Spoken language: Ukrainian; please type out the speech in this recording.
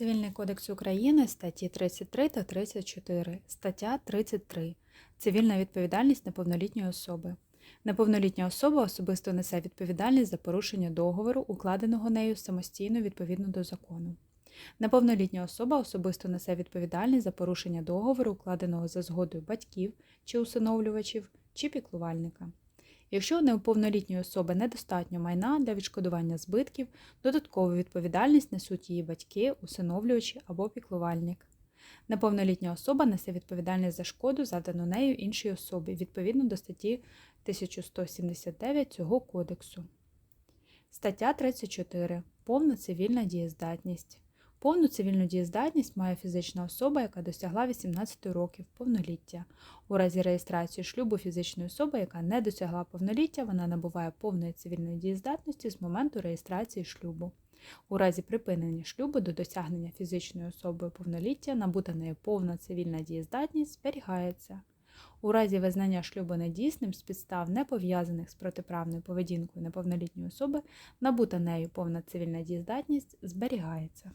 Цивільний кодекс України, статті 33 та 34, стаття 33. Цивільна відповідальність неповнолітньої особи. Неповнолітня особа особисто несе відповідальність за порушення договору, укладеного нею самостійно відповідно до закону. Неповнолітня особа особисто несе відповідальність за порушення договору, укладеного за згодою батьків чи усиновлювачів чи піклувальника. Якщо у неповнолітньої особи недостатньо майна для відшкодування збитків, додаткову відповідальність несуть її батьки, усиновлювачі або піклувальник. Неповнолітня особа несе відповідальність за шкоду, завдану нею іншій особі, відповідно до статті 1179 цього кодексу. Стаття 34. Повна цивільна дієздатність. Повну цивільну дієздатність має фізична особа, яка досягла 18 років повноліття. У разі реєстрації шлюбу фізичної особи, яка не досягла повноліття, вона набуває повної цивільної дієздатності з моменту реєстрації шлюбу. У разі припинення шлюбу до досягнення фізичною особою повноліття набута нею повна цивільна дієздатність зберігається. У разі визнання шлюбу недійсним з підстав, не пов'язаних з протиправною поведінкою неповнолітньої особи, набута нею повна цивільна дієздатність зберігається.